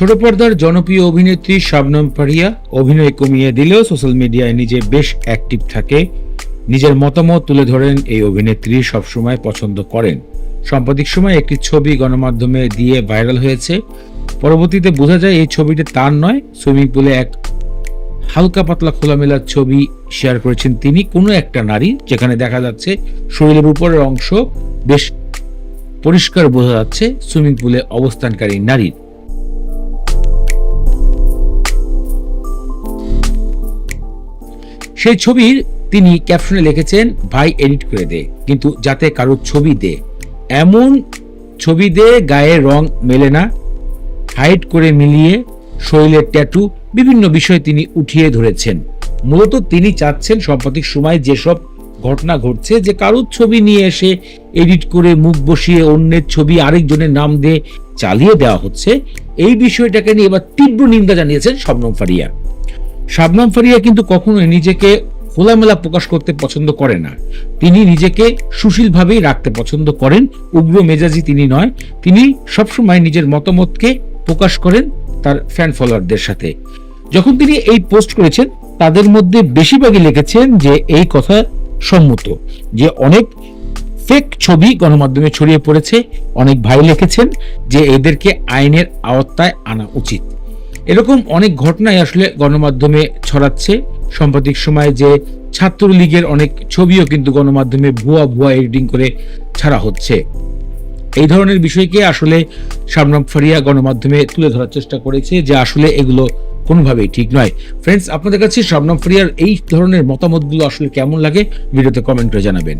ছোট পর্দার জনপ্রিয় অভিনেত্রী শাবনম পারিয়া অভিনয় কমিয়ে দিলেও সোশ্যাল মিডিয়ায় নিজে বেশ অ্যাক্টিভ থাকে। নিজের মতামত তুলে ধরেন এই অভিনেত্রী সবসময় পছন্দ করেন। সাম্প্রতিক সময় একটি ছবি গণমাধ্যমে দিয়ে ভাইরাল হয়েছে। পরবর্তীতে বোঝা যায় এই ছবিটি তার নয়, সুইমিং পুলে এক হালকা পাতলা খোলামেলা ছবি শেয়ার করেছেন তিনি কোনো একটা নারী, যেখানে দেখা যাচ্ছে শরীরের উপরের অংশ বেশ পরিষ্কার বোঝা যাচ্ছে সুইমিং পুলে অবস্থানকারী নারীর। সেই ছবির তিনি ক্যাপশনে লিখেছেন, ভাই এডিট করে দে, কিন্তু যাতে কারও ছবি দে। এমন ছবি দে, গায়ে রং মেলে না। হাইট করে মিলিয়ে শরীরের ট্যাটু বিভিন্ন বিষয় তিনি উঠিয়ে ধরেছেন। মূলত তিনি চাচ্ছেন সাম্প্রতিক সময় যেসব ঘটনা ঘটছে, যে কারোর ছবি নিয়ে এসে এডিট করে মুখ বসিয়ে অন্যের ছবি আরেকজনের নাম দিয়ে চালিয়ে দেওয়া হচ্ছে, এই বিষয়টাকে নিয়ে এবার তীব্র নিন্দা জানিয়েছেন শবনম ফারিয়া। শাবনাম ফারিয়া কিন্তু কখনোই নিজেকে খোলামেলা প্রকাশ করতে পছন্দ করে না। তিনি নিজেকে সুশীলভাবেই রাখতে পছন্দ করেন, উগ্র মেজাজি তিনি নয়। তিনি সবসময় নিজের মতামতকে প্রকাশ করেন তার ফ্যান ফলোয়ারদের সাথে। যখন তিনি এই পোস্ট করেছেন, তাদের মধ্যে বেশিরভাগই লিখেছেন যে এই কথা সম্মত, যে অনেক ফেক ছবি গণমাধ্যমে ছড়িয়ে পড়েছে, অনেক ভাই লিখেছেন যে এদেরকে আইনের আওতায় আনা উচিত। এরকম অনেক ঘটনাই আসলে গণমাধ্যমে ছড়াচ্ছে। সাম্প্রতিক সময়ে যে ছাত্রলীগের অনেক ছবিও কিন্তু গণমাধ্যমে ভুয়া ভুয়া এডিটিং করে ছাড়া হচ্ছে। এই ধরনের বিষয়কে আসলে শাবনাম ফারিয়া গণমাধ্যমে তুলে ধরার চেষ্টা করেছে যে আসলে এগুলো কোনোভাবেই ঠিক নয়। ফ্রেন্ডস আপনাদের কাছে শাবনাম ফারিয়ার এই ধরনের মতামতগুলো আসলে কেমন লাগে? ভিডিওতে কমেন্ট করে জানাবেন।